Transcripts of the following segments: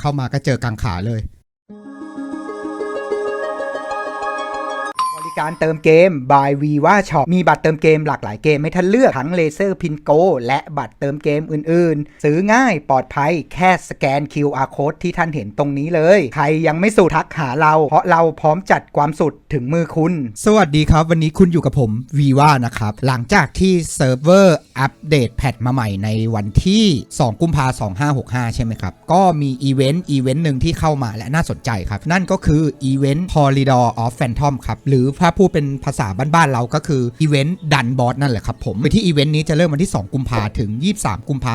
เข้ามาก็เจอกลางขาเลย ริการเติมเกม by Viva Shop มีบัตรเติมเกมหลากหลายเกมให้ท่านเลือกทั้งเลเซอร์พินโกและบัตรเติมเกมอื่นๆ ซื้อง่ายปลอดภัยแค่สแกน QR Code ที่ท่านเห็นตรงนี้เลย ใครยังไม่สุดทักหาเรา เพราะเราพร้อมจัดความสุดถึงมือคุณ สวัสดีครับ วันนี้คุณอยู่กับผมวีว่านะครับ หลังจากที่เซิร์ฟเวอร์อัปเดตแพทมาใหม่ในวันที่ 2 กุมภาพันธ์2565 ใช่ไหมครับ ก็มีอีเวนต์อีเวนต์หนึ่งที่เข้ามาและน่าสนใจครับ นั่นก็คืออีเวนต์ Corridor of Phantom ครับ หรือถ้าพูดเป็นภาษาบ้านๆเราก็คืออีเวนต์ดันบอสนั่นแหละครับผมโดยที่อีเวนต์นี้จะเริ่มวันที่ 2 กุมภาถึง 23 กุมภา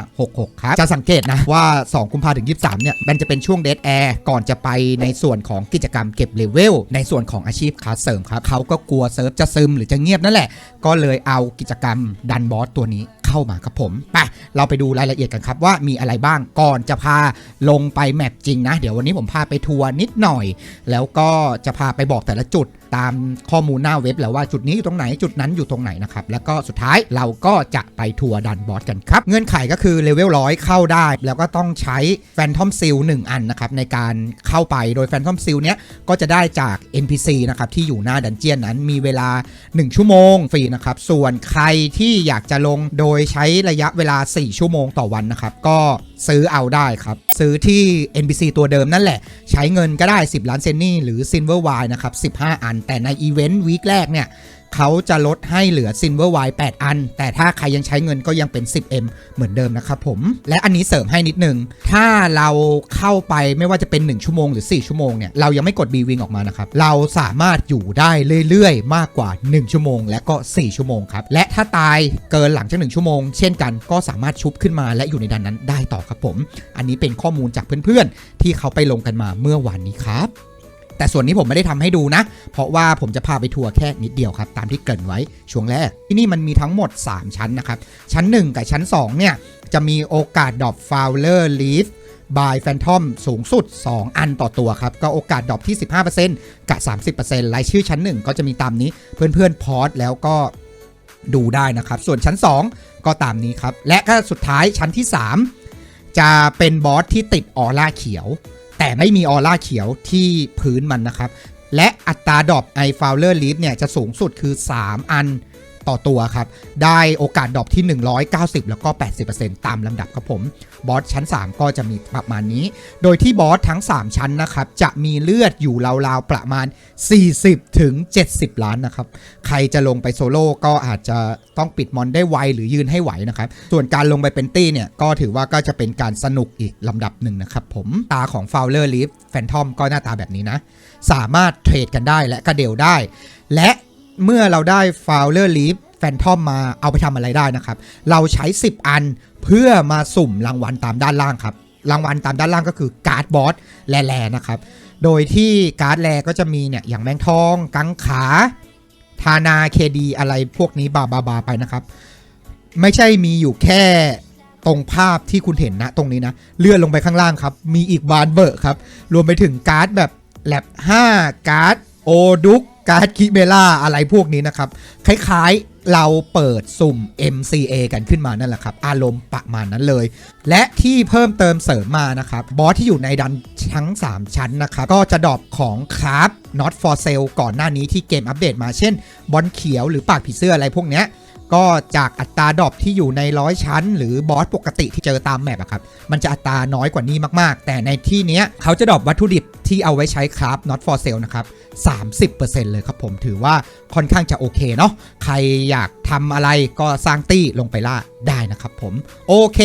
2566 ครับ จะสังเกตนะว่า 2 กุมภาถึง 23 เนี่ย มันจะเป็นช่วงเด a แอร์ก่อนจะไปในส่วนของกิจกรรมเก็บเลเวลในส่วนของอาชีพคาสเสริมครับเขาก็กลัวเซิร์ฟจะซึมหรือจะเงียบนั่นแหละก็เลยเอากิจกรรมดันบอสตัวนี้ เข้ามาครับผมไปเราไปดูรายละเอียดกันครับว่ามีอะไรบ้างก่อนจะพาลงไปแมปจริงนะ เดี๋ยววันนี้ผมพาไปทัวร์นิดหน่อย แล้วก็จะพาไปบอกแต่ละจุดตามข้อมูลหน้าเว็บแล้วว่าจุดนี้อยู่ตรงไหนจุดนั้นอยู่ตรงไหนนะครับ แล้วก็สุดท้ายเราก็จะไปทัวร์ดันบอสกันครับ เงื่อนไขก็คือเลเวลร้อยเข้าได้ แล้วก็ต้องใช้แฟนทอมซิล1อันนะครับในการเข้าไปโดยแฟนทอมซิลเนี้ยก็จะได้จาก NPC นะครับที่อยู่หน้าดันเจียนนั้นมีเวลา 1 ชั่วโมงฟรีนะครับส่วนใครที่อยากจะลงโดยใช้ระยะเวลา 4 ชั่วโมงต่อวันนะครับ ก็ซื้อเอาได้ครับ ซื้อที่ NBC ตัวเดิมนั่นแหละ ใช้เงินก็ได้ 10 ล้านเซนนี่หรือ Silver Y นะครับ 15 อัน แต่ในอีเวนต์วีคแรกเนี่ย เขาจะลดให้เหลือ Silver Y 8อัน แต่ถ้าใครยังใช้เงินก็ยังเป็น 10M เหมือนเดิมนะครับผม และอันนี้เสริมให้นิดนึง ถ้าเราเข้าไปไม่ว่าจะเป็น 1 ชั่วโมงหรือ 4 ชั่วโมงเนี่ย เรายังไม่กด B Wing ออกมานะครับ เราสามารถอยู่ได้เรื่อยๆ มากกว่า 1 ชั่วโมง และก็ 4 ชั่วโมงครับ และถ้าตายเกินหลังจาก 1 ชั่วโมง เช่นกันก็สามารถชุบขึ้นมาและอยู่ในดันนั้นได้ต่อครับผม อันนี้เป็นข้อมูลจากเพื่อนๆ ที่เขาไปลงกันมาเมื่อวานนี้ครับ แต่ส่วนนี้ผมไม่ได้ทำให้ดูนะ เพราะว่าผมจะพาไปทัวร์แค่นิดเดียวครับ ตามที่เกรินไว้ช่วงแรก ที่นี่มันมีทั้งหมด 3 ชั้นนะครับ ชั้น 1 กับชั้น 2 เนี่ย จะมีโอกาสดรอป Fowler Leaf by Phantom สูงสุด 2 อันต่อตัวครับ ก็โอกาสดรอปที่ 15%กับ 30%รายชื่อชั้น 1 ก็จะมีตามนี้เพื่อนๆพอสแล้วก็ดูได้นะครับ ส่วนชั้น 2 ก็ตามนี้ครับ และก็สุดท้ายชั้นที่ 3 จะเป็นบอสที่ติดออร่าเขียว แต่ไม่มีออร่าเขียวที่พื้นมันนะครับ และอัตราดรอปไอฟาวเลอร์ลีฟเนี่ยจะสูงสุดคือ 3 อัน ต่อตัวครับ ได้โอกาสดรอปที่ 190 แล้วก็ 80%ตามลำดับครับผม บอสชั้น 3 ก็จะมีประมาณนี้ โดยที่บอสทั้ง 3 ชั้นนะครับ จะมีเลือดอยู่ราวๆประมาณ 40 ถึง 70 ล้านนะครับ ใครจะลงไปโซโล่ก็อาจจะต้องปิดมอนได้ไวหรือยืนให้ไหวนะครับ ส่วนการลงไปเป็นตี้เนี่ยก็ถือว่าก็จะเป็นการสนุกอีกลำดับหนึ่งนะครับผม ตาของ Fowler Leaf Phantom ก็หน้าตาแบบนี้นะ สามารถเทรดกันได้และกระเดวได้ และ เมื่อเราได้ Fowler Leaf Phantom มาเอาไปทำอะไรได้นะครับ เราใช้ 10 อันเพื่อมาสุ่มรางวัลตามด้านล่างครับ รางวัลตามด้านล่างก็คือการ์ดบอสแลๆนะครับ โดยที่การ์ดแลก็จะมีเนี่ยอย่างแมงทอง กังขาทานาเคดีอะไรพวกนี้บาบาบาไปนะครับ ไม่ใช่มีอยู่แค่ตรงภาพที่คุณเห็นนะตรงนี้นะ เลื่อนลงไปข้างล่างครับ มีอีกบานเบอร์ครับ รวมไปถึงการ์ดแบบแลบ5การ์ดโอดุก การ์ดคิเมล่าอะไรพวกนี้นะครับ คล้ายๆเราเปิดสุ่ม MCA กันขึ้นมานั่นแหละครับ อารมณ์ประมาณนั้นเลย และที่เพิ่มเติมเสริมมานะครับ บอสที่อยู่ในดันทั้ง 3 ชั้นนะครับ ก็จะดรอปของคราฟ not for sale ก่อนหน้านี้ที่เกมอัปเดตมาเช่น บอลเขียวหรือปากผีเสื้ออะไรพวกเนี้ย ก็จากอัตราดรอปที่อยู่ในร้อยชั้น หรือบอสปกติที่เจอตามแมปอะครับมันจะอัตราน้อยกว่านี้มากๆ แต่ในที่เนี้ยเขาจะดรอปวัตถุดิบที่เอาไว้ใช้ครับ not for sale นะครับ 30%เลยครับผมถือว่าค่อนข้างจะโอเคเนาะใครอยาก ทำอะไรก็สร้างตี้ลงไปล่าได้นะครับผม โอเค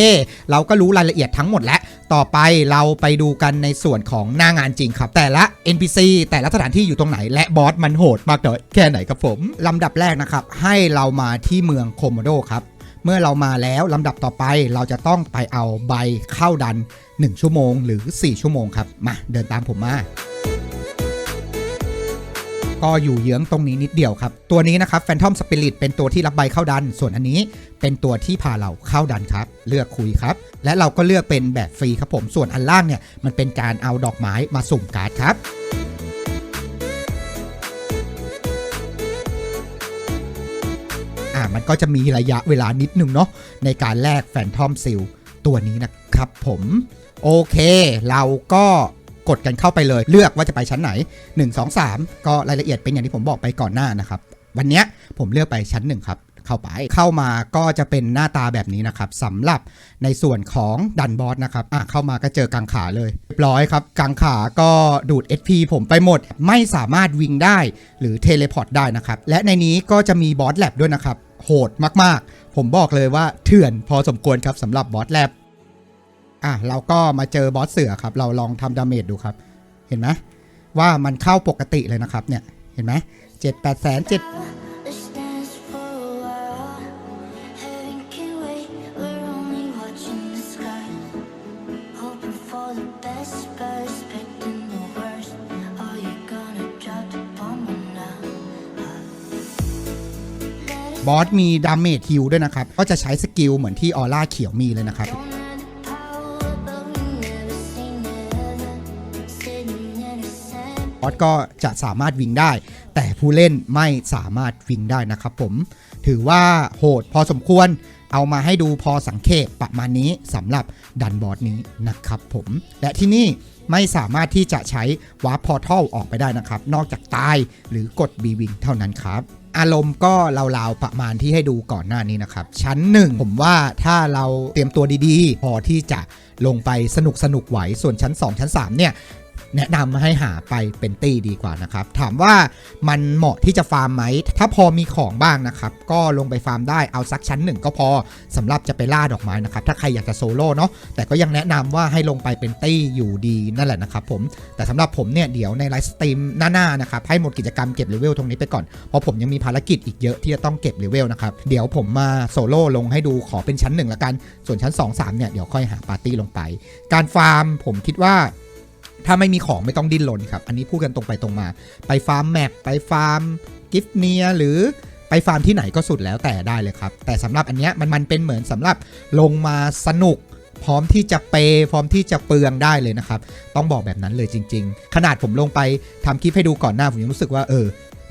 เราก็รู้รายละเอียดทั้งหมดแล้ว ต่อไปเราไปดูกันในส่วนของหน้างานจริงครับ แต่ละ NPC แต่ละสถานที่อยู่ตรงไหน และบอสมันโหดมากน้อยแค่ไหนครับผม ลำดับแรกนะครับ ให้เรามาที่เมืองโคโมโดครับเมื่อเรามาแล้วลำดับต่อไปเราจะต้องไปเอาใบเข้าดัน 1 ชั่วโมงหรือ 4 ชั่วโมงครับ มาเดินตามผมมา ก็อยู่เยื้องตรงนี้นิดเดียวครับ ตัวนี้นะครับ Phantom Spirit เป็นตัวที่รับใบเข้าดัน ส่วนอันนี้เป็นตัวที่พาเราเข้าดันครับ เลือกคุยครับ และเราก็เลือกเป็นแบบฟรีครับผม ส่วนอันล่างเนี่ยมันเป็นการเอาดอกไม้มาสุ่มการ์ดครับอ่ามันก็จะมีระยะเวลานิดนึงเนาะในการแลกแฟนทอมซิลตัวนี้นะครับผม โอเค เราก็ กดกันเข้าไปเลย เลือกว่าจะไปชั้นไหน 1 2 3 ก็รายละเอียดเป็นอย่างที่ผมบอกไปก่อนหน้านะครับ วันเนี้ยผมเลือกไปชั้น1ครับเข้าไปเข้ามาก็จะเป็นหน้าตาแบบนี้นะครับสำหรับในส่วนของดันบอสนะครับอะเข้ามาก็เจอกางขาเลยเรียบร้อยครับกางขาก็ดูด SP ผมไปหมด ไม่สามารถวิ่งได้หรือเทเลพอร์ตได้นะครับและในนี้ก็จะมีบอสแลบด้วยนะครับโหดมากๆ ผมบอกเลยว่าเถื่อนพอสมควรครับสำหรับบอสแลบ อะเราก็มาเจอบอสเสือครับ เราลองทำดาเมจดูครับ เห็นไหมว่ามันเข้าปกติเลยนะครับเนี่ยเห็นไหมเจ็ดแปดแสนเจ็ดบอสมีดาเมจฮิลด้วยนะครับ ก็จะใช้สกิลเหมือนที่ออร่าเขียวมีเลยนะครับ ก็จะสามารถวิ่งได้ แต่ผู้เล่นไม่สามารถวิ่งได้นะครับผม ถือว่าโหดพอสมควรเอามาให้ดูพอสังเกตประมาณนี้สำหรับดันบอสนี้นะครับผม และที่นี่ไม่สามารถที่จะใช้วาร์ปพอร์ทัลออกไปได้นะครับ นอกจากตายหรือกดบีวิงเท่านั้นครับ อารมณ์ก็ราวๆประมาณที่ให้ดูก่อนหน้านี้นะครับ ชั้นหนึ่งผมว่าถ้าเราเตรียมตัวดีๆ พอที่จะลงไปสนุกสนุกไหว ส่วนชั้น 2 ชั้น 3 เนี่ย แนะนำให้หาไปเป็นตี้ดีกว่านะครับ ถามว่ามันเหมาะที่จะฟาร์มไหม ถ้าพอมีของบ้างนะครับ ก็ลงไปฟาร์มได้เอาสักชั้นหนึ่งก็พอสำหรับจะไปล่าดอกไม้นะครับ ถ้าใครอยากจะโซโล่เนาะแต่ก็ยังแนะนำว่าให้ลงไปเป็นตี้อยู่ดีนั่นแหละนะครับผมแต่สำหรับผมเนี่ยเดี๋ยวในไลฟ์สตรีมหน้าๆนะครับให้หมดกิจกรรมเก็บเลเวลตรงนี้ไปก่อนเพราะผมยังมีภารกิจอีกเยอะที่จะต้องเก็บเลเวลนะครับเดี๋ยวผมมาโซโล่ลงให้ดูขอเป็นชั้นหนึ่งละกันส่วนชั้น 2 3เนี่ยเดี๋ยวค่อยหาปาร์ตี้ลงไป การฟาร์มผมคิดว่าถ้า ไม่มีของไม่ต้องดิ้นรนครับ อันนี้พูดกันตรงไปตรงมา ไปฟาร์มแมปไปฟาร์มกิฟเนียหรือไปฟาร์มที่ไหนก็สุดแล้วแต่ได้เลยครับ แต่สำหรับอันเนี้ยมันมันเป็นเหมือนสำหรับลงมาสนุก พร้อมที่จะเปย์พร้อมที่จะเปลืองได้เลยนะครับ ต้องบอกแบบนั้นเลยจริง ๆ ขนาดผมลงไปทำคลิปให้ดูก่อนหน้าผมยังรู้สึกว่าเออ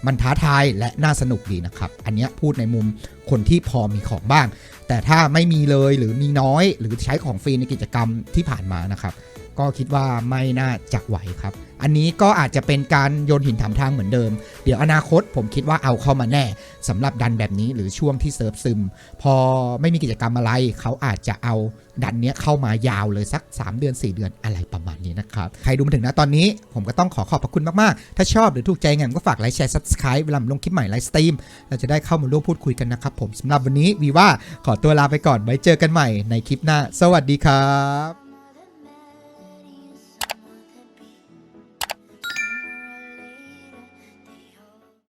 มันท้าทายและน่าสนุกดีนะครับ อันนี้พูดในมุมคนที่พอมีของบ้าง แต่ถ้าไม่มีเลยหรือมีน้อย หรือใช้ของฟรีในกิจกรรมที่ผ่านมานะครับ ก็คิดว่าไม่น่าจะไหวครับ อันนี้ก็อาจจะเป็นการโยนหินถามทางเหมือนเดิม เดี๋ยวอนาคตผมคิดว่าเอาเข้ามาแน่สำหรับดันแบบนี้หรือช่วงที่เซิร์ฟซึม พอไม่มีกิจกรรมอะไร เขาอาจจะเอาดันเนี้ยเข้ามายาวเลยสัก 3 เดือน 4 เดือนอะไรประมาณนี้นะครับ ใครดูมาถึงนะตอนนี้ผมก็ต้องขอขอบพระคุณมาก ๆ ถ้าชอบหรือถูกใจไงก็ฝากไลค์แชร์ subscribe เวลามลงคลิปใหม่ไลฟ์สตรีมเราจะได้เข้ามาร่วมพูดคุยกันนะครับผมสำหรับวันนี้วีว่าขอตัวลาไปก่อนไว้เจอกันใหม่ในคลิปหน้า สวัสดีครับ